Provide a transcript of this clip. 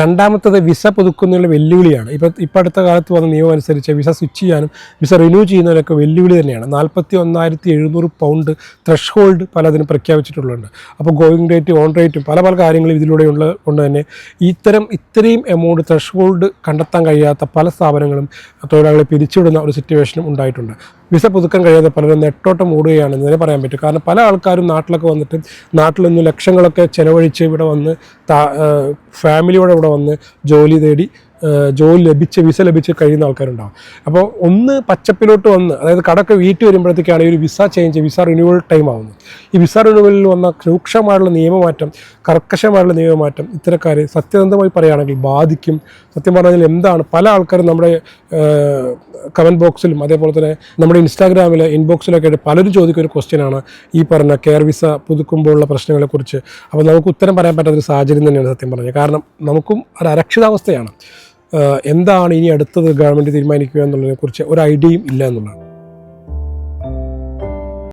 രണ്ടാമത്തത് വിസ പുതുക്കുന്നതിനുള്ള വെല്ലുവിളിയാണ്. ഇപ്പോൾ ഇപ്പോൾ അടുത്ത കാലത്ത് വന്ന നിയമം അനുസരിച്ച് വിസ സ്വിച്ച് ചെയ്യാനും വിസ റിന്യൂ ചെയ്യുന്നതിനൊക്കെ വെല്ലുവിളി തന്നെയാണ്. നാൽപ്പത്തി ഒന്നായിരത്തി എഴുന്നൂറ് പൗണ്ട് ത്രഷ് ഹോൾഡ് പലതിനും പ്രഖ്യാപിച്ചിട്ടുള്ളുണ്ട് അപ്പോൾ ഗോയിങ് റേറ്റ് ഓൺ റേറ്റും പല പല കാര്യങ്ങളും ഇതിലൂടെയുള്ള കൊണ്ട് തന്നെ. ഇത്തരം ഇത്രയും എമൗണ്ട് ത്രഷ് ഹോൾഡ് കണ്ടെത്താൻ കഴിയാത്ത പല സ്ഥാപനങ്ങളും തൊഴിലാളികളെ പിരിച്ചുവിടുന്ന ഒരു സിറ്റുവേഷനും ഉണ്ടായിട്ടുണ്ട്. വിസ പുതുക്കാൻ കഴിയാതെ പലരും നെട്ടോട്ടം ഓടുകയാണെന്ന് തന്നെ പറയാൻ പറ്റും. കാരണം പല ആൾക്കാരും നാട്ടിലൊക്കെ വന്നിട്ട് നാട്ടിൽ നിന്ന് ലക്ഷങ്ങളൊക്കെ ചിലവഴിച്ച് ഇവിടെ വന്ന് ഫാമിലിയോടെ ഇവിടെ വന്ന് ജോലി തേടി ജോലി ലഭിച്ച് വിസ ലഭിച്ച് കഴിയുന്ന ആൾക്കാരുണ്ടാവും. അപ്പോൾ ഒന്ന് പച്ചപ്പിലോട്ട് വന്ന് അതായത് കടക്ക് വീട്ടിൽ വരുമ്പോഴത്തേക്കാണ് ഈ ഒരു visa change visa renewal time ആവുന്നത്. ഈ വിസ റിന്യൂവലിൽ വന്ന രൂക്ഷമായുള്ള നിയമമാറ്റം കർക്കശമായുള്ള നിയമമാറ്റം ഇത്തരക്കാരെ സത്യസന്ധമായി പറയുകയാണെങ്കിൽ ബാധിക്കും. സത്യം പറഞ്ഞാൽ എന്താണ്? പല ആൾക്കാരും നമ്മുടെ കമന്റ് ബോക്സിലും അതേപോലെ തന്നെ നമ്മുടെ ഇൻസ്റ്റാഗ്രാമിൽ ഇൻബോക്സിലൊക്കെ ആയിട്ട് പലരും ചോദിക്കുന്ന ഒരു ക്വസ്റ്റ്യനാണ് ഈ പറഞ്ഞ കെയർ വിസ പുതുക്കുമ്പോഴുള്ള പ്രശ്നങ്ങളെക്കുറിച്ച്. അപ്പോൾ നമുക്ക് ഉത്തരം പറയാൻ പറ്റാത്തൊരു സാഹചര്യം തന്നെയാണ് സത്യം പറഞ്ഞത്. കാരണം നമുക്കും ഒരു അരക്ഷിതാവസ്ഥയാണ്. എന്താണ് ഇനി അടുത്തത് ഗവൺമെന്റ് തീരുമാനിക്കുക എന്നുള്ളതിനെക്കുറിച്ച് ഒരു ഐഡിയയും ഇല്ല എന്നുള്ളതാണ്